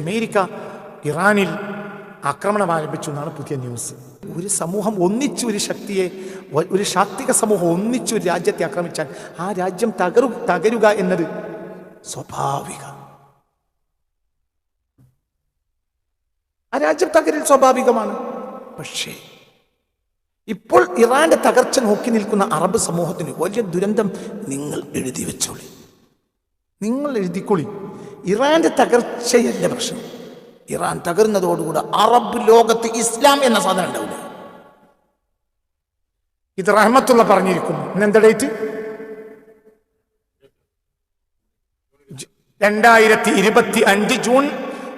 America ഇറാനിൽ ആക്രമണം ആരംഭിച്ചു എന്നാണ് പുതിയ ന്യൂസ്. ഒരു സമൂഹം ഒന്നിച്ചു ഒരു ശക്തിയെ ഒരു ശാക്തിക സമൂഹം ഒന്നിച്ചു ഒരു രാജ്യത്തെ ആക്രമിച്ചാൽ ആ രാജ്യം തകരു തകരുക എന്നത് സ്വാഭാവിക. ആ രാജ്യം തകരൽ സ്വാഭാവികമാണ്. പക്ഷേ ഇപ്പോൾ ഇറാന്റെ തകർച്ച നോക്കി നിൽക്കുന്ന അറബ് സമൂഹത്തിന് വലിയ ദുരന്തം നിങ്ങൾ എഴുതി വെച്ചോളി. നിങ്ങൾ എഴുതിക്കൊള്ളി ഇറാന്റെ തകർച്ചയല്ല പ്രശ്നം? ഇറാൻ തകർന്നതോടുകൂടെ അറബ് ലോകത്ത് ഇസ്ലാം എന്ന സാധനം ഉണ്ടാവില്ല? ഇത് റഹ്മത്തുള്ള പറഞ്ഞിരിക്കുന്നു. ഇന്ന് എന്താ ഡേറ്റ്? രണ്ടായിരത്തി ഇരുപത്തി അഞ്ച് ജൂൺ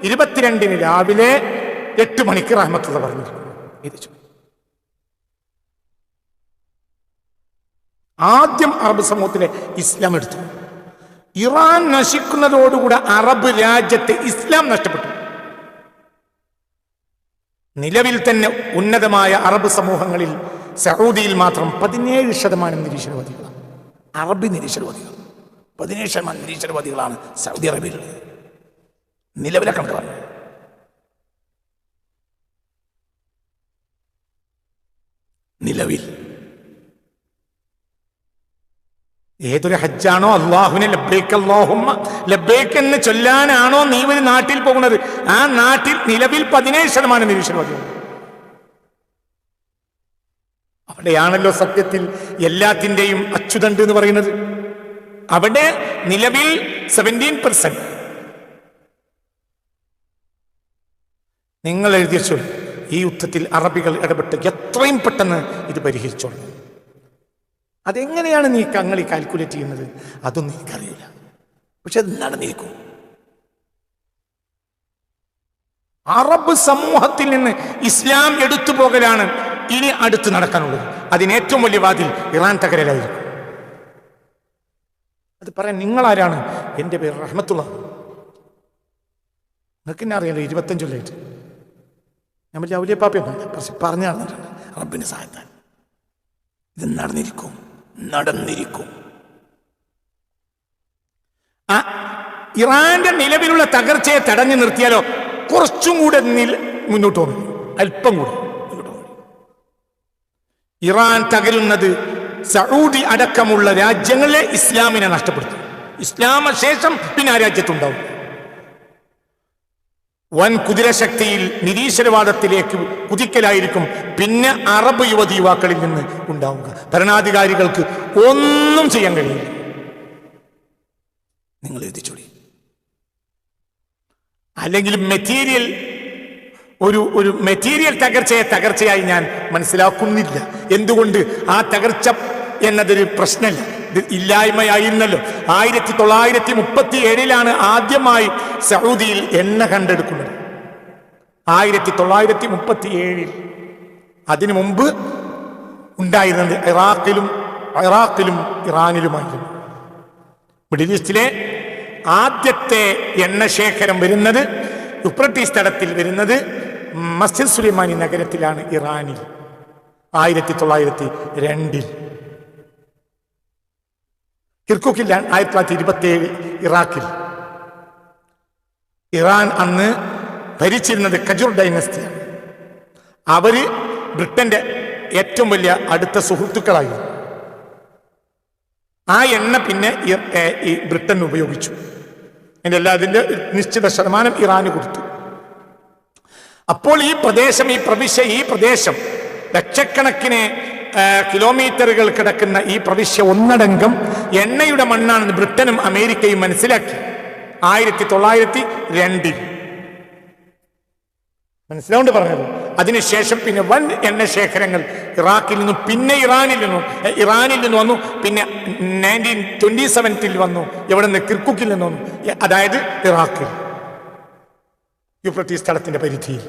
ഇരുപത്തിരണ്ടിന് രാവിലെ എട്ട് മണിക്ക് റഹ്മത്തുള്ള പറഞ്ഞിരിക്കുന്നു. ആദ്യം അറബ് സമൂഹത്തിലെ ഇസ്ലാം എടുത്തു. ഇറാൻ നശിക്കുന്നതോടുകൂടെ അറബ് രാജ്യത്തെ ഇസ്ലാം നഷ്ടപ്പെട്ടു. നിലവിൽ തന്നെ ഉന്നതമായ അറബ് സമൂഹങ്ങളിൽ സൗദിയിൽ മാത്രം പതിനേഴ് ശതമാനം നിരീശ്വരവാദികളാണ് അറബി നിരീശ്വരവാദികൾ. പതിനേഴ് ശതമാനം നിരീശ്വരവാദികളാണ് സൗദി അറേബ്യയിലുള്ളത് നിലവിലെ കണക്ക് പറഞ്ഞു നിലവിൽ ഏതൊരു ഹജ്ജാണോ അള്ളാഹുവിനെ ലബ്ബേക്ക് അള്ളാഹുമ്മ ലബ്ബേക്ക് എന്ന് ചൊല്ലാനാണോ നീ ഒരു നാട്ടിൽ പോകുന്നത്? ആ നാട്ടിൽ നിലവിൽ പതിനേഴ് ശതമാനം നിരീശ്വരവാദികൾ അവിടെയാണല്ലോ സത്യത്തിൽ എല്ലാത്തിന്റെയും അച്ചുതണ്ട് എന്ന് പറയുന്നത്. അവിടെ നിലവിൽ സെവന്റീൻ പെർസെന്റ് നിങ്ങൾ എഴുതിയച്ചോളൂ ഈ യുദ്ധത്തിൽ അറബികൾ ഇടപെട്ട് എത്രയും പെട്ടെന്ന് ഇത് പരിഹരിച്ചോളൂ. അതെങ്ങനെയാണ് നീ കങ്ങളി കാൽക്കുലേറ്റ് ചെയ്യുന്നത്? അതൊന്നും എനിക്കറിയില്ല. പക്ഷെ അത് നടന്നിരിക്കും അറബ് സമൂഹത്തിൽ നിന്ന് ഇസ്ലാം എടുത്തു പോകലാണ് ഇനി അടുത്ത് നടക്കാനുള്ളത്. അതിന് ഏറ്റവും വലിയ വാതിൽ ഇറാൻ തകരലായിരിക്കും അത് പറയാൻ നിങ്ങളാരാണ്? എന്റെ പേര് റഹ്മത്തുള്ള. നിങ്ങൾക്ക് എന്നെ അറിയാലോ ഇരുപത്തഞ്ചു ലൈറ്റ് ഞാൻ വലിയ ഔലിയ പക്ഷെ പറഞ്ഞു നടന്നിട്ടുണ്ട് റബ്ബിന് സഹായത്താൻ. ഇത് നടന്നിരിക്കും. നടന്നിരിക്കും. ആ ഇറാന്റെ നിലവിലുള്ള തകർച്ചയെ തടഞ്ഞു നിർത്തിയാലോ കുറച്ചും കൂടെ മുന്നോട്ട് പോകും അല്പം കൂടെ ഇറാൻ തകരുന്നത് സൗദി അടക്കമുള്ള രാജ്യങ്ങളെ ഇസ്ലാമിനെ നഷ്ടപ്പെടുത്തും. ഇസ്ലാമ ശേഷം പിന്നെ ആ രാജ്യത്തുണ്ടാവും. വൻ കുതിരശക്തിയിൽ നിരീശ്വരവാദത്തിലേക്ക് കുതിക്കലായിരിക്കും പിന്നെ അറബ് യുവതി യുവാക്കളിൽ നിന്ന് ഉണ്ടാവുക. ഭരണാധികാരികൾക്ക് ഒന്നും ചെയ്യാൻ കഴിയില്ല. നിങ്ങൾ എഴുതിച്ചോളി. അല്ലെങ്കിൽ മെറ്റീരിയൽ ഒരു ഒരു മെറ്റീരിയൽ തകർച്ചയെ തകർച്ചയായി ഞാൻ മനസ്സിലാക്കുന്നില്ല. എന്തുകൊണ്ട് ആ തകർച്ച എന്നതൊരു പ്രശ്നമല്ല ഇല്ലായ്മയായിരുന്നല്ലോ. ആയിരത്തി തൊള്ളായിരത്തി മുപ്പത്തി ഏഴിലാണ് ആദ്യമായി സൗദിയിൽ എണ്ണ കണ്ടെടുക്കുന്നത്. ആയിരത്തി തൊള്ളായിരത്തി മുപ്പത്തി ഏഴിൽ അതിനു മുമ്പ് ഉണ്ടായിരുന്നത് ഇറാഖിലും ഇറാഖിലും ഇറാനിലുമായിരുന്നു. മിഡിൽ ഈസ്റ്റിലെ ആദ്യത്തെ എണ്ണശേഖരം വരുന്നത് യുപ്രട്ടീസ് തടത്തിൽ വരുന്നത് മസ്ജിദ് സുലൈമാനി നഗരത്തിലാണ് ഇറാനിൽ. ആയിരത്തി തൊള്ളായിരത്തി രണ്ടിൽ. കിർക്കുക്കിൽ ആയിരത്തി തൊള്ളായിരത്തി ഇരുപത്തി ഏഴ് ഇറാഖിൽ. ഇറാൻ അന്ന് ഭരിച്ചിരുന്നത് കജൂർ ഡൈനസ്റ്റിയാണ്. അവർ ബ്രിട്ടന്റെ ഏറ്റവും വലിയ അടുത്ത സുഹൃത്തുക്കളായിരുന്നു ആ എണ്ണ പിന്നെ ഈ ബ്രിട്ടൻ ഉപയോഗിച്ചു. അതിന്റെ എല്ലാ അതിന്റെ നിശ്ചിത ശതമാനം ഇറാന് കൊടുത്തു. അപ്പോൾ ഈ പ്രദേശം ഈ പ്രവിശ്യ ഈ പ്രദേശം ലക്ഷക്കണക്കിന് കിലോമീറ്ററുകൾ കിടക്കുന്ന ഈ പ്രവിശ്യ ഒന്നടങ്കം എണ്ണയുടെ മണ്ണാണെന്ന് ബ്രിട്ടനും അമേരിക്കയും മനസ്സിലാക്കി. ആയിരത്തി തൊള്ളായിരത്തി രണ്ടിൽ. മനസ്സിലാവുണ്ട് പറഞ്ഞത്? അതിനുശേഷം പിന്നെ വൻ എണ്ണ ശേഖരങ്ങൾ ഇറാഖിൽ നിന്നും പിന്നെ ഇറാനിൽ നിന്നും ഇറാനിൽ നിന്ന് വന്നു പിന്നെ നയന്റീൻ ട്വന്റി സെവൻത്തിൽ വന്നു എവിടെ നിന്ന്? കിർക്കുക്കിൽ നിന്ന് വന്നു അതായത് ഇറാഖിൽ. യുപ്രത്തി സ്ഥലത്തിന്റെ പരിധിയിൽ.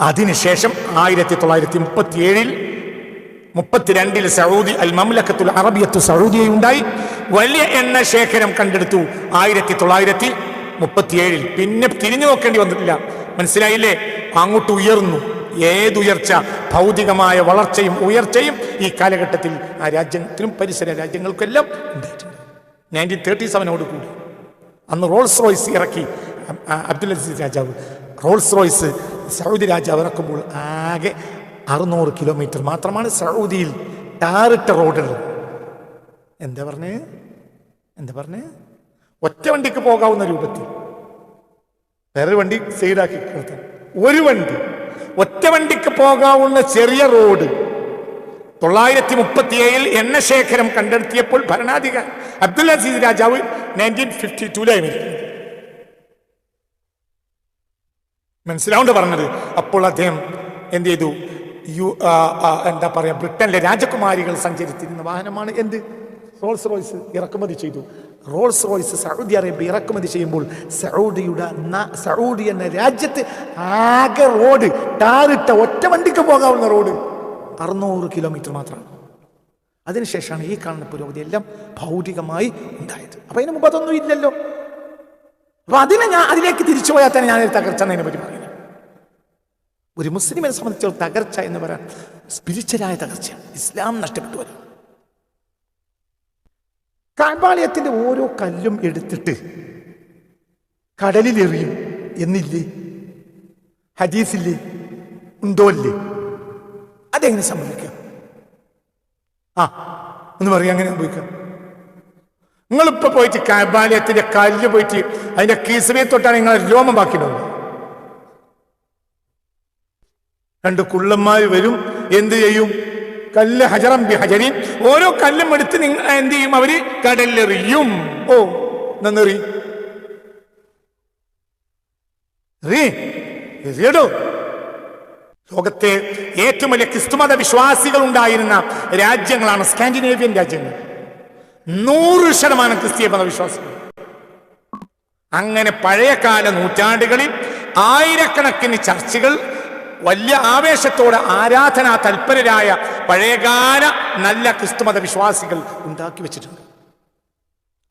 അതിനുശേഷം ആയിരത്തി തൊള്ളായിരത്തി മുപ്പത്തി ഏഴിൽ മുപ്പത്തിരണ്ടിൽ സൗദി അൽ മംലക്കത്തുൽ അറബിയത്തു സൗദിയുണ്ടായി വലിയ എണ്ണ ശേഖരം കണ്ടെടുത്തു ആയിരത്തി തൊള്ളായിരത്തി മുപ്പത്തിയേഴിൽ. പിന്നെ തിരിഞ്ഞു നോക്കേണ്ടി വന്നിട്ടില്ല. മനസ്സിലായില്ലേ? അങ്ങോട്ട് ഉയർന്നു. ഏതുയർച്ച ഭൗതികമായ വളർച്ചയും ഉയർച്ചയും ഈ കാലഘട്ടത്തിൽ ആ രാജ്യത്തിനും പരിസര രാജ്യങ്ങൾക്കെല്ലാം ഉണ്ടായിട്ടുണ്ട്. നയന്റീൻ തേർട്ടി സെവനോട് കൂടി. അന്ന് റോൾസ് റോയ്സ് ഇറക്കി അബ്ദുൽ അസീസ് രാജാവ്. റോൾസ് റോയ്സ് സൗദി രാജാവ് ഇറക്കുമ്പോൾ ആകെ അറുന്നൂറ് കിലോമീറ്റർ മാത്രമാണ് സൗദിയിൽ ടാറിട്ട റോഡുള്ളത് എന്താ പറഞ്ഞ്? എന്താ പറഞ്ഞ്? ഒറ്റ വണ്ടിക്ക് പോകാവുന്ന രൂപത്തിൽ. വേറെ വണ്ടി സൈഡാക്കി ഒരു വണ്ടി. ഒറ്റ വണ്ടിക്ക് പോകാവുന്ന ചെറിയ റോഡ് തൊള്ളായിരത്തി മുപ്പത്തിയേഴിൽ എണ്ണശേഖരം കണ്ടെത്തിയപ്പോൾ ഭരണാധികാരി അബ്ദുൽ അസീസ് രാജാവ് നയന്റീൻ ഫിഫ്റ്റി ടൂലായി മനസ്സിലാവുണ്ട് പറഞ്ഞത്. അപ്പോൾ അദ്ദേഹം എന്ത് ചെയ്തു? യു എന്താ പറയാ ബ്രിട്ടനിലെ രാജകുമാരികൾ സഞ്ചരിച്ചിരുന്ന വാഹനമാണ് എന്ത്? റോൾസ് റോയ്സ് ഇറക്കുമതി ചെയ്തു. റോൾസ് റോയ്സ് സൗദി അറേബ്യ ഇറക്കുമതി ചെയ്യുമ്പോൾ സൗദിയുടെ സൗദി എന്ന രാജ്യത്ത് ആകെ റോഡ് ടാറിട്ട ഒറ്റ വണ്ടിക്ക് പോകാവുന്ന റോഡ് അറുന്നൂറ് കിലോമീറ്റർ മാത്രമാണ്. അതിനുശേഷമാണ് ഈ കാണുന്ന പുരോഗതി എല്ലാം ഭൗതികമായി ഉണ്ടായത്. അപ്പൊ അതിന് മുമ്പ് അതൊന്നും ഇല്ലല്ലോ. അപ്പൊ അതിനെ ഞാൻ അതിലേക്ക് തിരിച്ചു പോയാൽ തന്നെ ഞാൻ തകർച്ച എന്നതിനെ പറ്റി പറയുന്നത് ഒരു മുസ്ലിമിനെ സംബന്ധിച്ചിടത്തോളം തകർച്ച എന്ന് പറയാൻ സ്പിരിച്വലായ തകർച്ചയാണ് ഇസ്ലാം നഷ്ടപ്പെട്ടു വരും കാൽപാളയത്തിന്റെ ഓരോ കല്ലും എടുത്തിട്ട് കടലിലെറിയും എന്നില്ലേ? ഹദീസില്ലേ? ഉണ്ടോ ഇല്ലേ? അതെങ്ങനെ സംഭവിക്കാം? ആ ഒന്ന് പറയാം അങ്ങനെ സംഭവിക്കാം. നിങ്ങളിപ്പോ പോയിട്ട് കാബാലയത്തിന്റെ കല്ല് പോയിട്ട് അതിന്റെ കീസമയെ തൊട്ടാണ് നിങ്ങളെ രോമം ബാക്കി ബാക്കിയുണ്ടാവും രണ്ട് കുള്ളന്മാർ വരും എന്ത് ചെയ്യും? കല്ല് ഹജറം ബി ഹജരീൻ ഓരോ കല്ലും എടുത്ത് നിങ്ങൾ എന്ത് ചെയ്യും അവർ? കടലിലെറിയും ഓ നന്നെറി. ലോകത്തെ ഏറ്റവും വലിയ ക്രിസ്തുമത വിശ്വാസികൾ ഉണ്ടായിരുന്ന രാജ്യങ്ങളാണ് സ്കാൻഡിനേവിയൻ രാജ്യങ്ങൾ. നൂറ് ശതമാനം ക്രിസ്തീയ മതവിശ്വാസികൾ. അങ്ങനെ പഴയകാല നൂറ്റാണ്ടുകളിൽ ആയിരക്കണക്കിന് ചർച്ചുകൾ വലിയ ആവേശത്തോടെ ആരാധനാ തൽപരരായ പഴയകാല നല്ല ക്രിസ്തുമത വിശ്വാസികൾ ഉണ്ടാക്കി വെച്ചിട്ടുണ്ട്.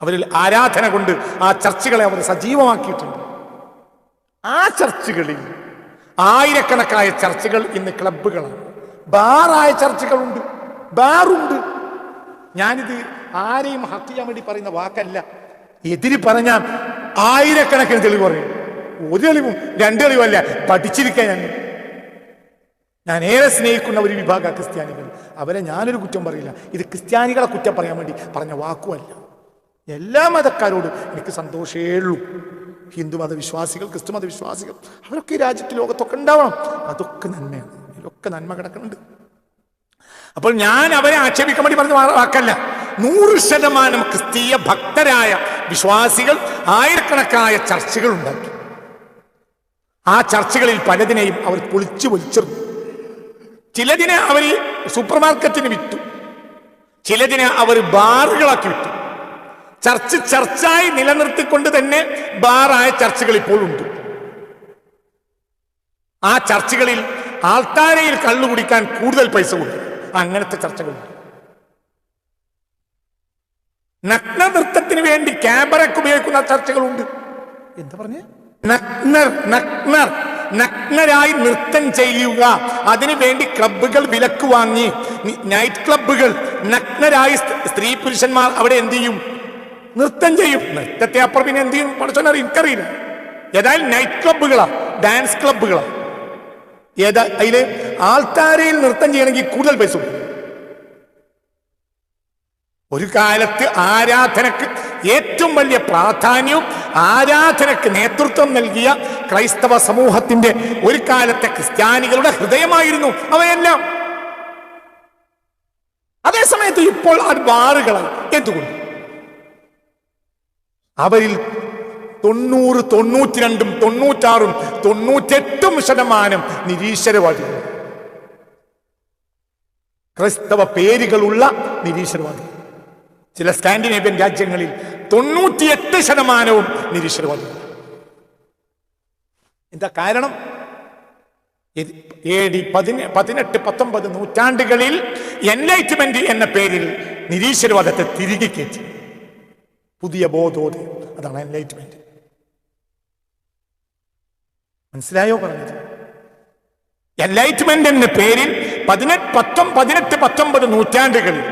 അവരിൽ ആരാധന കൊണ്ട് ആ ചർച്ചുകളെ അവർ സജീവമാക്കിയിട്ടുണ്ട്. ആ ചർച്ചുകളിൽ ആയിരക്കണക്കായ ചർച്ചുകൾ ഇന്ന് ക്ലബുകളാണ് ബാറായ ചർച്ചുകളുണ്ട്. ബാറുണ്ട്. ഞാനിത് ആരെയും ഹക്ക് ചെയ്യാൻ വേണ്ടി പറയുന്ന വാക്കല്ല. എതിര് പറഞ്ഞാൽ ആയിരക്കണക്കിന് തെളിവ് പറയും. ഒരു തെളിവും രണ്ട് തെളിവല്ല പഠിച്ചിരിക്കാൻ ഞാൻ ഞാൻ ഏറെ സ്നേഹിക്കുന്ന ഒരു വിഭാഗ ക്രിസ്ത്യാനികൾ. അവരെ ഞാനൊരു കുറ്റം പറയില്ല. ഇത് ക്രിസ്ത്യാനികളെ കുറ്റം പറയാൻ വേണ്ടി പറഞ്ഞ വാക്കുമല്ല. എല്ലാ മതക്കാരോടും എനിക്ക് സന്തോഷേ ഉള്ളൂ. ഹിന്ദു മതവിശ്വാസികൾ ക്രിസ്തു മതവിശ്വാസികൾ അവരൊക്കെ ഈ രാജ്യത്ത് ലോകത്തൊക്കെ ഉണ്ടാവണം. അതൊക്കെ നന്മയാണ്. ഇതിലൊക്കെ നന്മ കിടക്കുന്നുണ്ട്. അപ്പോൾ ഞാൻ അവരെ ആക്ഷേപിക്കാൻ വേണ്ടി പറഞ്ഞ വാക്കല്ല. നൂറ് ശതമാനം ക്രിസ്തീയ ഭക്തരായ വിശ്വാസികൾ ആയിരക്കണക്കായ ചർച്ചകൾ ഉണ്ടാക്കി. ആ ചർച്ചകളിൽ പലതിനെയും അവർ പൊളിച്ചു പൊളിച്ചെറിഞ്ഞു ചിലതിനെ അവർ സൂപ്പർ മാർക്കറ്റിന് വിറ്റു. ചിലതിനെ അവർ ബാറുകളാക്കി വിറ്റു. ചർച്ച് ചർച്ചായി നിലനിർത്തിക്കൊണ്ട് തന്നെ ബാറായ ചർച്ചകൾ ഇപ്പോൾ ഉണ്ട്. ആ ചർച്ചകളിൽ ആൾത്താരയിൽ കള്ളു കുടിക്കാൻ കൂടുതൽ പൈസ കൊടുക്കും അങ്ങനത്തെ ചർച്ചകളുണ്ട്. നഗ്ന നൃത്തത്തിന് വേണ്ടി ക്യാമറയ്ക്ക് ഉപയോഗിക്കുന്ന ചർച്ചകളുണ്ട്. എന്താ പറഞ്ഞേ? നഗ്നർ നഗ്നർ. നഗ്നരായി നൃത്തം ചെയ്യുക. അതിനു വേണ്ടി ക്ലബ്ബുകൾ വിലക്ക് വാങ്ങി. നൈറ്റ് ക്ലബ്ബുകൾ നഗ്നരായി സ്ത്രീ പുരുഷന്മാർ അവിടെ എന്ത് ചെയ്യും? നൃത്തം ചെയ്യും. നൃത്തത്തെ അപ്പുറം പിന്നെ എന്ത് ചെയ്യും? പഠിച്ചോന്നറിയ എനിക്കറിയില്ല. ഏതായാലും നൈറ്റ് ക്ലബ്ബുകളാ ഡാൻസ് ക്ലബ്ബുകളാ ഏതാ അതിൽ ആൾത്താരയിൽ നൃത്തം ചെയ്യണമെങ്കിൽ കൂടുതൽ പൈസ ഒരു കാലത്ത് ആരാധനക്ക് ഏറ്റവും വലിയ പ്രാധാന്യവും ആരാധനക്ക് നേതൃത്വം നൽകിയ ക്രൈസ്തവ സമൂഹത്തിന്റെ ഒരു കാലത്തെ ക്രിസ്ത്യാനികളുടെ ഹൃദയമായിരുന്നു അവയെല്ലാം. അതേസമയത്ത് ഇപ്പോൾ അത് ബാറുകളാണ് എന്തുകൊണ്ട്? അവരിൽ തൊണ്ണൂറ് തൊണ്ണൂറ്റിരണ്ടും തൊണ്ണൂറ്റാറും തൊണ്ണൂറ്റെട്ടും ശതമാനം നിരീശ്വരവാദികൾ. ക്രൈസ്തവ പേരുകളുള്ള നിരീശ്വരവാദികൾ. ചില സ്കാൻഡിനേവ്യൻ രാജ്യങ്ങളിൽ തൊണ്ണൂറ്റിയെട്ട് ശതമാനവും നിരീശ്വരവാദികൾ. എന്താ കാരണം? എ ഡി പതിനെ പതിനെട്ട് പത്തൊമ്പത് നൂറ്റാണ്ടുകളിൽ എൻലൈറ്റ്മെന്റ് എന്ന പേരിൽ നിരീശ്വരവാദത്തെ തിരികെ കയറ്റി. പുതിയ ബോധോദയം. അതാണ് എൻലൈറ്റ്മെന്റ് മനസ്സിലായോ പറഞ്ഞത്? എൻലൈറ്റ്മെന്റ് എന്ന പേരിൽ പതിനെട്ട് പത്തൊമ്പത് പതിനെട്ട് പത്തൊമ്പത് നൂറ്റാണ്ടുകളിൽ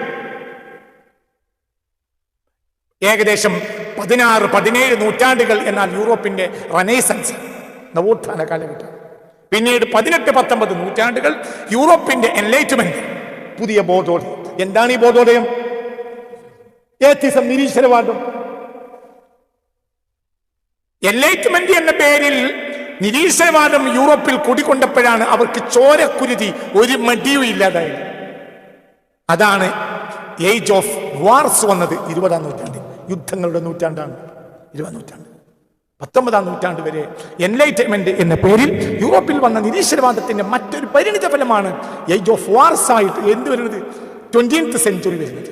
ഏകദേശം പതിനാറ് പതിനേഴ് നൂറ്റാണ്ടുകൾ എന്നാൽ യൂറോപ്പിന്റെ റനൈസൻസ് നവോത്ഥാന കാലഘട്ടം. പിന്നീട് പതിനെട്ട് പത്തൊമ്പത് നൂറ്റാണ്ടുകൾ യൂറോപ്പിന്റെ എൻലൈറ്റ്മെന്റ് പുതിയ ബോധോദയം. എന്താണ് ഈ ബോധോദയം? ഏത്തിസം നിരീശ്വരവാദം. എൻലൈറ്റ്മെന്റ് എന്ന പേരിൽ നിരീശ്വരവാദം യൂറോപ്പിൽ കുടികൊണ്ടപ്പോഴാണ് അവർക്ക് ചോരക്കുരുതി ഒരു മടിയും ഇല്ലാതായത്. അതാണ് ഏജ് ഓഫ് വാർസ് വന്നത് ഇരുപതാം നൂറ്റാണ്ടിൽ. യുദ്ധങ്ങളുടെ നൂറ്റാണ്ടാണ്. ഇരുപതാം നൂറ്റാണ്ട്. പത്തൊമ്പതാം നൂറ്റാണ്ട് വരെ എൻലൈറ്റ്മെന്റ് എന്ന പേരിൽ യൂറോപ്പിൽ വന്ന നിരീശ്വരവാദത്തിന്റെ മറ്റൊരു പരിണിത ഫലമാണ് ഏജ് ഓഫ് വാർസ് ആയിട്ട് എന്ത് വരുന്നത്? ട്വന്റീൻത്ത് സെഞ്ചുറി വരുന്നത്.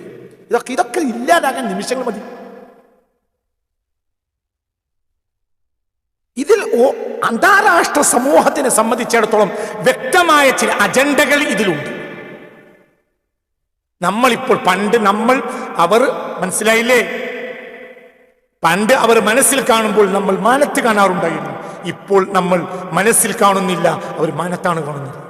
ഇതൊക്കെ ഇതൊക്കെ ഇല്ലാതാകാൻ നിമിഷങ്ങൾ മതി. ഇതിൽ അന്താരാഷ്ട്ര സമൂഹത്തിനെ സംബന്ധിച്ചിടത്തോളം വ്യക്തമായ ചില അജണ്ടകൾ ഇതിലുണ്ട്. നമ്മളിപ്പോൾ പണ്ട് നമ്മൾ അവർ മനസ്സിലായില്ലേ? പണ്ട് അവർ മനസ്സിൽ കാണുമ്പോൾ നമ്മൾ മാനത്ത് കാണാറുണ്ടായിരുന്നു. ഇപ്പോൾ നമ്മൾ മനസ്സിൽ കാണുന്നില്ല. അവർ മാനത്താണ് കാണുന്നത്.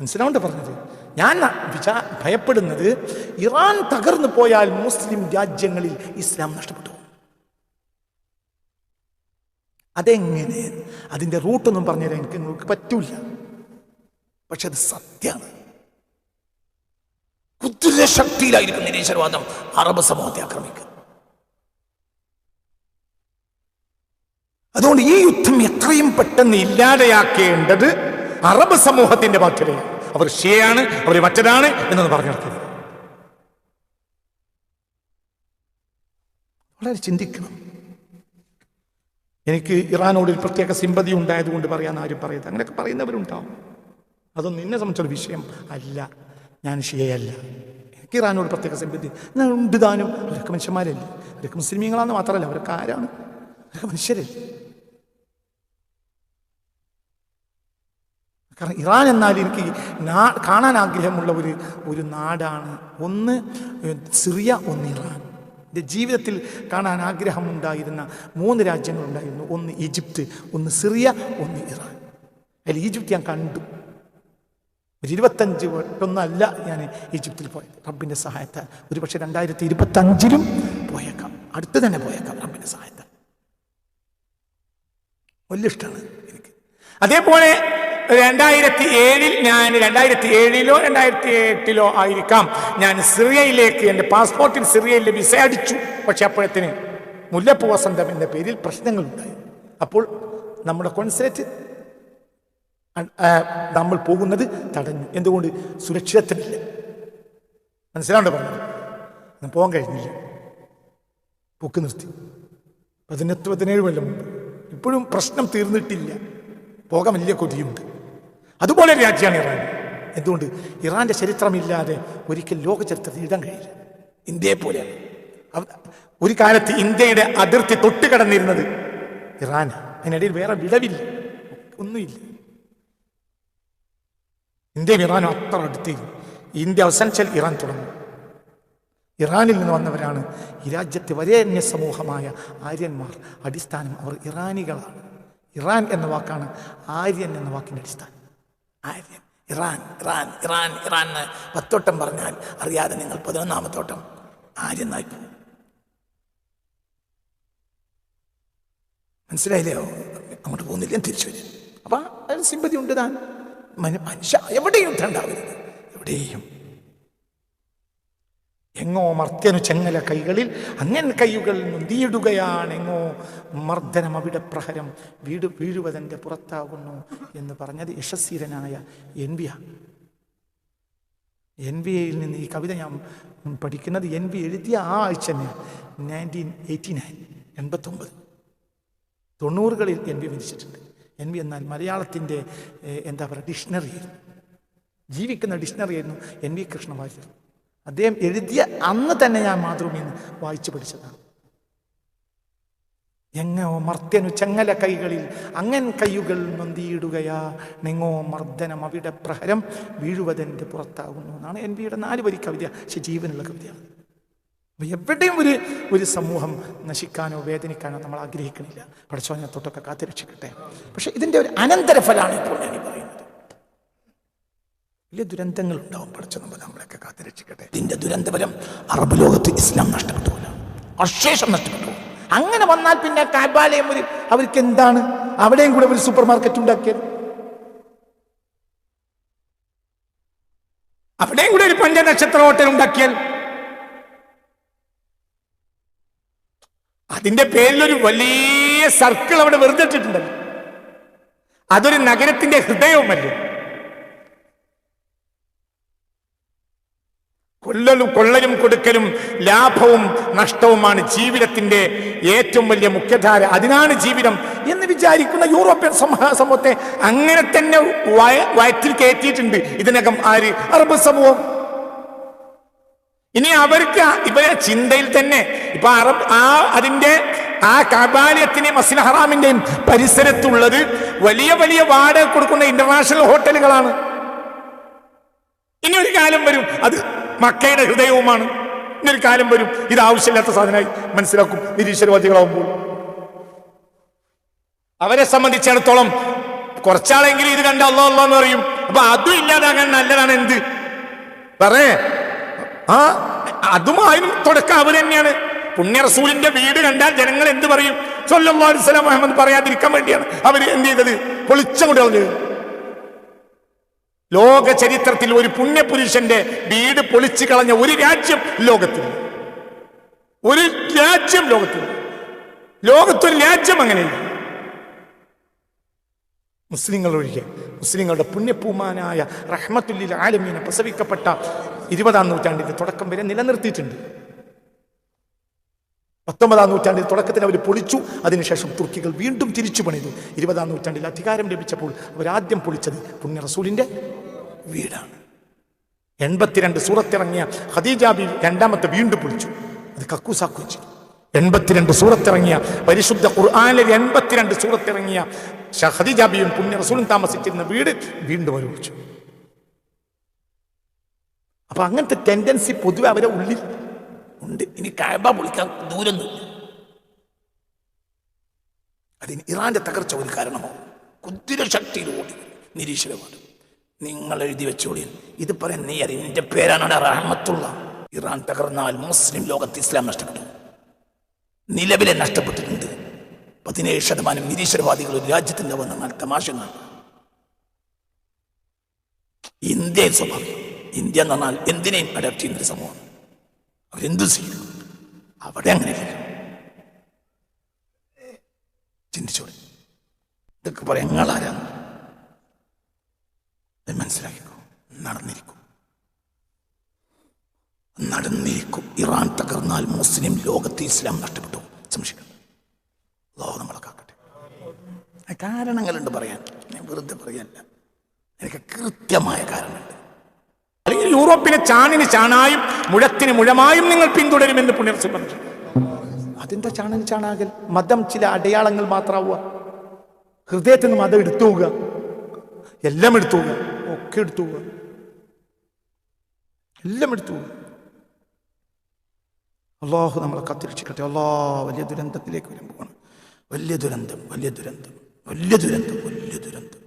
മനസ്സിലാവണ്ട പറഞ്ഞത്? ഞാൻ വിചാ ഭയപ്പെടുന്നത് ഇറാൻ തകർന്നു പോയാൽ മുസ്ലിം രാജ്യങ്ങളിൽ ഇസ്ലാം നഷ്ടപ്പെട്ടു. അതെങ്ങനെ? അതിന്റെ റൂട്ടൊന്നും പറഞ്ഞുതരാൻ എനിക്ക് നിങ്ങൾക്ക് പറ്റൂല. പക്ഷെ അത് സത്യമാണ്. കുതിര ശക്തിയിലായിരിക്കും നിരീശ്വരവാദം അറബ് സമൂഹത്തെ ആക്രമിക്കുക അതുകൊണ്ട് ഈ യുദ്ധം എത്രയും പെട്ടെന്ന് ഇല്ലാതെയാക്കേണ്ടത് അറബ് സമൂഹത്തിന്റെ ബാധ്യതയാണ്. അവർ ഷിയാണ് അവർ മറ്റതാണ് എന്നത് പറഞ്ഞു വളരെ ചിന്തിക്കണം. എനിക്ക് ഇറാനോട് ഒരു പ്രത്യേക സിമ്പതി ഉണ്ടായതുകൊണ്ട് പറയാൻ ആരും പറയരുത്. അങ്ങനെയൊക്കെ പറയുന്നവരുണ്ടാവും. അതൊന്നും എന്നെ സംബന്ധിച്ചൊരു വിഷയം അല്ല. ഞാൻ ഷിയയല്ല. എനിക്ക് ഇറാനോട് പ്രത്യേക സമ്പത്തി ഉണ്ട് താനും അവരൊക്കെ മനുഷ്യന്മാരല്ലേ? അവരൊക്കെ മുസ്ലിമീങ്ങളാന്ന് മാത്രമല്ല അവരൊക്കെ ആരാണ്? അവരൊക്കെ മനുഷ്യരല്ലേ? കാരണം ഇറാൻ എന്നാൽ എനിക്ക് കാണാൻ ആഗ്രഹമുള്ള ഒരു ഒരു നാടാണ്. ഒന്ന് സിറിയ ഒന്ന് ഇറാൻ. എന്റെ ജീവിതത്തിൽ കാണാൻ ആഗ്രഹമുണ്ടായിരുന്ന മൂന്ന് രാജ്യങ്ങളുണ്ടായിരുന്നു. ഒന്ന് ഈജിപ്ത് ഒന്ന് സിറിയ ഒന്ന് ഇറാൻ. അതിൽ ഈജിപ്ത് ഞാൻ കണ്ടു. ഒരു ഇരുപത്തഞ്ച് വട്ടൊന്നല്ല ഞാൻ ഈജിപ്തിൽ പോയത്. റബ്ബിന്റെ സഹായത്താൽ. ഒരു പക്ഷേ രണ്ടായിരത്തി ഇരുപത്തഞ്ചിലും പോയേക്കാം. അടുത്ത് തന്നെ പോയേക്കാം റബ്ബിന്റെ സഹായത്താൽ. വലിയ ഇഷ്ടമാണ് എനിക്ക്. അതേപോലെ രണ്ടായിരത്തി ഏഴിൽ ഞാൻ രണ്ടായിരത്തി ഏഴിലോ രണ്ടായിരത്തി എട്ടിലോ ആയിരിക്കാം ഞാൻ സിറിയയിലേക്ക് എന്റെ പാസ്പോർട്ടിൽ സിറിയയിൽ വിസ അടിച്ചു. പക്ഷെ അപ്പോഴത്തിന് മുല്ലപ്പൂ വസന്തം എന്ന പേരിൽ പ്രശ്നങ്ങളുണ്ടായി. അപ്പോൾ നമ്മുടെ കോൺസുലേറ്റ് നമ്മൾ പോകുന്നത് തടഞ്ഞു. എന്തുകൊണ്ട്? സുരക്ഷിതത്വമില്ല മനസ്സിലാണ്ട് പറഞ്ഞത്? പോകാൻ കഴിഞ്ഞില്ല. പൊക്ക് നിർത്തി. പതിനെട്ട് പതിനേഴ് കൊല്ലം മുമ്പ്. ഇപ്പോഴും പ്രശ്നം തീർന്നിട്ടില്ല. പോകാൻ വലിയ കൊതിയുണ്ട്. അതുപോലെ രാജ്യമാണ് ഇറാൻ. എന്തുകൊണ്ട്? ഇറാന്റെ ചരിത്രമില്ലാതെ ഒരിക്കൽ ലോക ചരിത്രത്തിൽ ഇടാൻ കഴിയില്ല. ഇന്ത്യയെ പോലെയാണ്. ഒരു കാലത്ത് ഇന്ത്യയുടെ അതിർത്തി തൊട്ട് കടന്നിരുന്നത് ഇറാൻ അതിനിടയിൽ വേറെ വിടവില്ല. ഒന്നുമില്ല. ഇന്ത്യയും ഇറാനും അത്ര അടുത്തേക്കും ഇന്ത്യ അവസാനിച്ചാൽ ഇറാൻ തുടങ്ങും. ഇറാനിൽ നിന്ന് വന്നവരാണ് ഈ രാജ്യത്തെ വരേണ്യ സമൂഹമായ ആര്യന്മാർ. അടിസ്ഥാനം അവർ ഇറാനികളാണ്. ഇറാൻ എന്ന വാക്കാണ് ആര്യൻ എന്ന വാക്കിന്റെ അടിസ്ഥാനം. Aryan Iran Iran Iran Iran എന്ന് പത്തോട്ടം പറഞ്ഞാൽ അറിയാതെ നിങ്ങൾ പതിനൊന്നാമത്തോട്ടം ആര്യനായി പോകും. മനസ്സിലായില്ലയോ അങ്ങോട്ട് പോകുന്നില്ല? തിരിച്ചു വരും. അപ്പം അതിന് സിമ്പതി ഉണ്ട് താൻ. മനുഷ്യ എവിടെയും യുദ്ധം ഉണ്ടാവരുത്. എവിടെയും. എങ്ങോ മർത്യനു ചെങ്ങല കൈകളിൽ അങ്ങൻ കൈകൾ നൊന്തിയിടുകയാണെങ്ങോ മർദ്ദനം അവിടെ പ്രഹരം വീട് വീഴുവതന്റെ പുറത്താകുന്നു എന്ന് പറഞ്ഞത് യശസ്വീരനായ എൻ വി എൻ വി എയിൽ നിന്ന് ഈ കവിത ഞാൻ പഠിക്കുന്നത് എൻ വി എഴുതിയ ആ ആഴ്ച തന്നെ നയന്റീൻ എയ്റ്റി നയൻ എൺപത്തൊമ്പത്. തൊണ്ണൂറുകളിൽ എൻ വി മരിച്ചിട്ടുണ്ട്. എൻ വി എന്നാൽ മലയാളത്തിന്റെ എന്താ പറയുക ഡിക്ഷണറി ആയിരുന്നു. ജീവിക്കുന്ന ഡിക്ഷണറി ആയിരുന്നു എൻ വി കൃഷ്ണവാര്യർ അദ്ദേഹം എഴുതിയ അന്ന് തന്നെ ഞാൻ മാതൃഭൂമിയിൽ നിന്ന് വായിച്ചു പഠിച്ചതാണ്. എങ്ങോ മർത്യനു ചെങ്ങല കൈകളിൽ അങ്ങൻ കൈയുകൾ നൊന്തിയിടുകയാ. നിങ്ങോ മർദ്ദനം അവിടെ പ്രഹരം വീഴുവതെന്റെ പുറത്താകുന്നു എന്നാണ് എൻ വിയുടെ നാല് വരി കവിത. പക്ഷെ ജീവനുള്ള കവിതയാണ്. എവിടെയും ഒരു ഒരു സമൂഹം നശിക്കാനോ വേദനിക്കാനോ നമ്മൾ ആഗ്രഹിക്കുന്നില്ല പഠിച്ചോനെ തൊട്ടൊക്കെ കാത്തിരക്ഷിക്കട്ടെ പക്ഷെ ഇതിന്റെ ഒരു അനന്തരഫലമാണ് ഇപ്പോൾ ഞാൻ പറയുന്നത്. വലിയ ദുരന്തങ്ങൾ ഉണ്ടാവും പഠിച്ച നമ്മൾ നമ്മളെയൊക്കെ കാത്തുരക്ഷിക്കട്ടെ ഇതിന്റെ ദുരന്തപരം അറബ് ലോകത്ത് ഇസ്ലാം നഷ്ടപ്പെട്ടു അശേഷം നഷ്ടപ്പെട്ടു. അങ്ങനെ വന്നാൽ പിന്നെ കാബാലയം ഒരു അവർക്ക് എന്താണ്? അവിടെയും കൂടെ ഒരു സൂപ്പർ മാർക്കറ്റ് ഉണ്ടാക്കിയത് അവിടെയും കൂടെ ഒരു പഞ്ചനക്ഷത്ര ഹോട്ടൽ ഉണ്ടാക്കിയാൽ? അതിന്റെ ഒരു വലിയ സർക്കിൾ അവിടെ വെറുതെ ഇട്ടിട്ടുണ്ടല്ലോ അതൊരു നഗരത്തിന്റെ ഹൃദയവുമല്ലേ? കൊല്ലലും കൊള്ളലും കൊടുക്കലും ലാഭവും നഷ്ടവുമാണ് ജീവിതത്തിന്റെ ഏറ്റവും വലിയ മുഖ്യധാര. അതിനാണ് ജീവിതം എന്ന് വിചാരിക്കുന്ന യൂറോപ്യൻ സമൂഹ സമൂഹത്തെ അങ്ങനെ തന്നെ വയ വയറ്റിൽ കയറ്റിയിട്ടുണ്ട്. ഇതിനകം ആര്? അറബ് സമൂഹം. ഇനി അവർക്ക് ഇവരെ ചിന്തയിൽ തന്നെ ഇപ്പൊ അറബ് ആ അതിന്റെ ആ കബാലയത്തിന്റെയും മസ്ജിദ് ഹറാമിന്റെയും പരിസരത്തുള്ളത് വലിയ വലിയ വാടക കൊടുക്കുന്ന ഇന്റർനാഷണൽ ഹോട്ടലുകളാണ്. ഇനി ഒരു കാലം വരും അത് മക്കയുടെ ഹൃദയവുമാണ്. ഇനി ഒരു കാലം വരും ഇത് ആവശ്യമില്ലാത്ത സാധനമായി മനസ്സിലാക്കും നിരീശ്വരവാദികളാവുമ്പോൾ. അവരെ സംബന്ധിച്ചിടത്തോളം കുറച്ചാളെങ്കിലും ഇത് കണ്ട അല്ലോ അല്ലോ എന്ന് പറയും. അപ്പൊ അതും ഇല്ലാതാകാൻ നല്ലതാണ് എന്ത്? പറയേ. ആ അതുമായും തുടക്കം അവർ തന്നെയാണ്. പുണ്യ റസൂലിന്റെ വീട് കണ്ടാൽ ജനങ്ങൾ എന്ത് പറയും? വസല്ലം മുഹമ്മദ് പറയാതിരിക്കാൻ വേണ്ടിയാണ് അവർ എന്ത് ചെയ്തത്? പൊളിച്ചങ്ങോട്ട് കളഞ്ഞത് ലോക ചരിത്രത്തിൽ ഒരു പുണ്യപുരുഷന്റെ വീട് പൊളിച്ചു കളഞ്ഞ ഒരു രാജ്യം ലോകത്തിൽ ഒരു രാജ്യം ലോകത്തിൽ ലോകത്തൊരു രാജ്യം അങ്ങനെയില്ല. മുസ്ലിങ്ങൾ ഒഴികെ മുസ്ലിങ്ങളുടെ പുണ്യപൂമാനായ റഹ്മത്തുല്ലിൽ ആലമീനെ പ്രസവിക്കപ്പെട്ട ഇരുപതാം നൂറ്റാണ്ടിന്റെ തുടക്കം വരെ നിലനിർത്തിയിട്ടുണ്ട്. പത്തൊമ്പതാം നൂറ്റാണ്ടിൽ തുടക്കത്തിന് അവർ പൊളിച്ചു അതിനുശേഷം തുർക്കികൾ വീണ്ടും തിരിച്ചു പണിതു. ഇരുപതാം നൂറ്റാണ്ടിൽ അധികാരം ലഭിച്ചപ്പോൾ അവരാദ്യം പൊളിച്ചത് പുണ്യ റസൂലിന്റെ വീടാണ്. എൺപത്തിരണ്ട് സൂറത്തിറങ്ങിയ ഖദീജ ബി രണ്ടാമത്തെ വീണ്ടും പൊളിച്ചു. അത് കക്കൂസാക്കുകയും ചെയ്തു. എൺപത്തിരണ്ട് സൂറത്തിറങ്ങിയ പരിശുദ്ധ ഖുർആാനിൽ എൺപത്തിരണ്ട് സൂറത്തിറങ്ങിയ ഷഹദി ജാബിയും ബിയും പുണ്യ റസൂലും താമസിച്ചിരുന്ന വീട് വീണ്ടും ഒരുമിച്ചു അപ്പൊ അങ്ങനത്തെ ടെൻഡൻസി പൊതുവെ അവരെ ഉള്ളിൽ ഉണ്ട്. ഇനി കായബ പൊളിക്കാൻ ദൂരൊന്നുമില്ല അതിന് ഇറാന്റെ തകർച്ച ഒരു കാരണമാവും കുതിര ശക്തിയിലൂടെ നിരീക്ഷണമാണ് നിങ്ങൾ എഴുതി വെച്ചോളി. ഇത് പറയാൻ നീ അറിയാം. നിന്റെ പേരാണ് റഹ്മത്തുള്ള. ഇറാൻ തകർന്നാൽ മുസ്ലിം ലോകത്ത് ഇസ്ലാം നഷ്ടപ്പെട്ടു നിലവിലെ നഷ്ടപ്പെട്ടിട്ടുണ്ട്. പതിനേഴ് ശതമാനം നിരീശ്വരവാദികൾ ഒരു രാജ്യത്തിന്റെ വന്നാൽ തമാശ കാണും സ്വഭാവം. ഇന്ത്യ എന്ന് പറഞ്ഞാൽ എന്തിനേയും അഡാപ്റ്റ് ചെയ്യുന്ന ഒരു സമൂഹം. അവരെന്തു ചെയ്യും. അവിടെ അങ്ങനെയല്ല ചിന്തിച്ചോളി. ഇതൊക്കെ പറയാൻ നിങ്ങളാരാണ് ഇത് മനസ്സിലാക്കിക്കോ. നടന്നിരിക്കും. നടന്നിരിക്കും ഇറാൻ തകർന്നാൽ മുസ്ലിം ലോകത്ത് ഇസ്ലാം നഷ്ടപ്പെട്ടു. സംശയം. നമ്മളെ കാക്കട്ടെ. കാരണങ്ങളുണ്ട് പറയാൻ. ഞാൻ വെറുതെ പറയല്ല എനിക്ക് കൃത്യമായ കാരണമുണ്ട്. അല്ലെങ്കിൽ യൂറോപ്പിനെ ചാണിന് ചാണായും മുഴത്തിന് മുഴമായും നിങ്ങൾ പിന്തുടരുമെന്ന് പുനർസി പറഞ്ഞു. അതിന്റെ ചാണിന് ചാണാകൽ. മതം ചില അടയാളങ്ങൾ മാത്രമാവുക. ഹൃദയത്തിൽ നിന്ന് മതം എടുത്തു പോവുക. എല്ലാം എടുത്തു പോവുക. ഒക്കെ എടുത്തു പോവുക. എല്ലാം എടുത്തു പോവുക. അള്ളാഹു നമ്മളെ കത്തിരക്ഷിക്കട്ടെ. അള്ളാ വലിയ ദുരന്തത്തിലേക്ക് വരുമ്പോൾ വലിയ ദുരന്തം വലിയ ദുരന്തം വലിയ ദുരന്തം വലിയ ദുരന്തം.